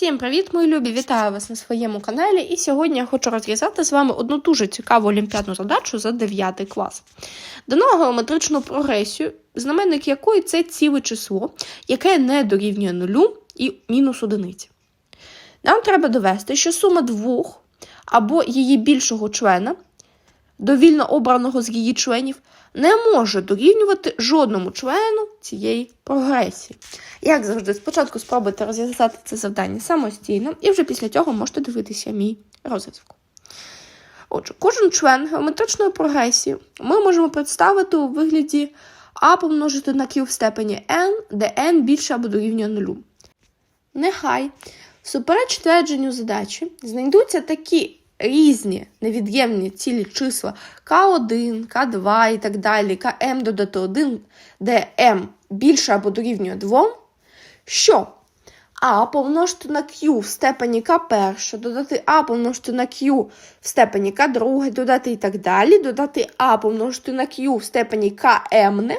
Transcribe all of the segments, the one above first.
Всім привіт, мої любі! Вітаю вас на своєму каналі. І сьогодні я хочу розв'язати з вами одну дуже цікаву олімпіадну задачу за 9 клас. Дано геометричну прогресію, знаменник якої це ціле число, яке не дорівнює нулю і мінус одиниці. Нам треба довести, що сума двох або її більшого члена, довільно обраного з її членів, не може дорівнювати жодному члену цієї прогресії. Як завжди, спочатку спробуйте розв'язати це завдання самостійно, і вже після цього можете дивитися мій розв'язок. Отже, кожен член геометричної прогресії ми можемо представити у вигляді а помножити на q в степені n, де n більше або дорівнює нулю. Нехай всупереч твердженню задачі знайдуться такі різні невід'ємні цілі числа. К1, К2 і так далі, КМ додати 1, де М більше або дорівнює 2, що? А помножити на Q в степені К1, додати А помножити на Q в степені К2, додати і так далі, додати А помножити на Q в степені КМ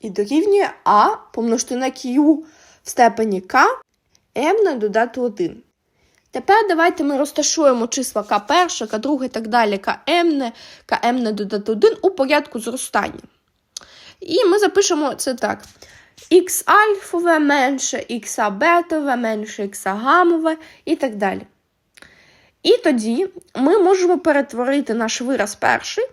і дорівнює А помножити на Q в степені К, М додати 1. Тепер давайте ми розташуємо числа К1, К2 і так далі, КМ, КМ додати 1 у порядку зростання. І ми запишемо це так. Х альфове менше х бетове, менше х гамове і так далі. І тоді ми можемо перетворити наш вираз перший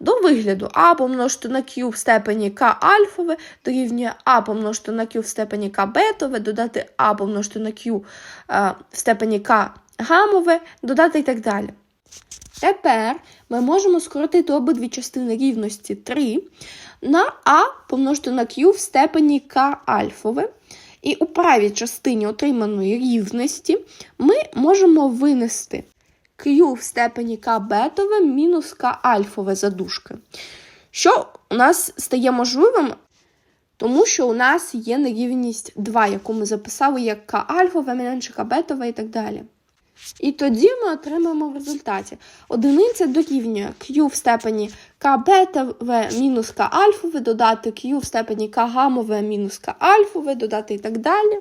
до вигляду а помножити на q в степені k альфове дорівнює а помножити на q в степені k бетове, додати а помножити на q е, в степені k гамове, додати і так далі. Тепер ми можемо скоротити обидві частини рівності 3 на а помножити на q в степені k альфове. І у правій частині отриманої рівності ми можемо винести Q в степені К бетове мінус К альфове задушки. Що у нас стає можливим, тому що у нас є нерівність 2, яку ми записали як К альфове, менше К бетове і так далі. І тоді ми отримаємо в результаті одиниця дорівнює Q в степені К бетове мінус К альфове, додати Q в степені К гамове мінус К альфове, додати і так далі.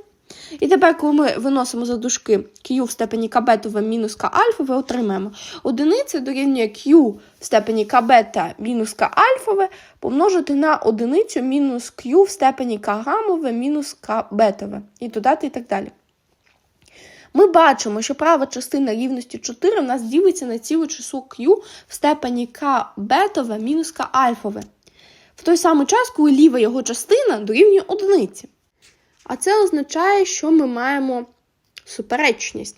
І тепер, коли ми виносимо за дужки Q в степені К бетове мінус К альфове, отримаємо одиниця дорівнює Q в степені К бета мінус К альфове помножити на одиницю мінус Q в степені К гамове мінус К бетове. І додати і так далі. Ми бачимо, що права частина рівності 4 у нас ділиться на ціле число Q в степені К бетове мінус К альфове. В той самий час, коли ліва його частина дорівнює одиниці. А це означає, що ми маємо суперечність.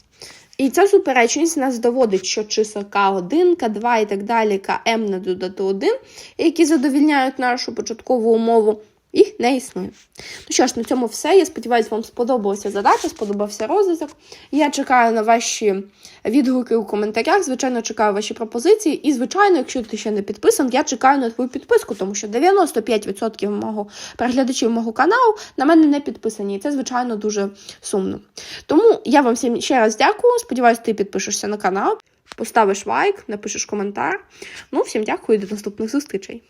І ця суперечність нас доводить, що числа К1, К2 і так далі, КМ на додати 1, які задовільняють нашу початкову умову, їх не існує. Ну що ж, на цьому все. Я сподіваюся, вам сподобалася задача, сподобався розвиток. Я чекаю на ваші відгуки у коментарях. Звичайно, чекаю ваші пропозиції. І, звичайно, якщо ти ще не підписаний, я чекаю на твою підписку, тому що 95% мого переглядачів мого каналу на мене не підписані. І це, звичайно, дуже сумно. Тому я вам всім ще раз дякую. Сподіваюся, ти підпишешся на канал, поставиш лайк, напишеш коментар. Ну, всім дякую і до наступних зустрічей.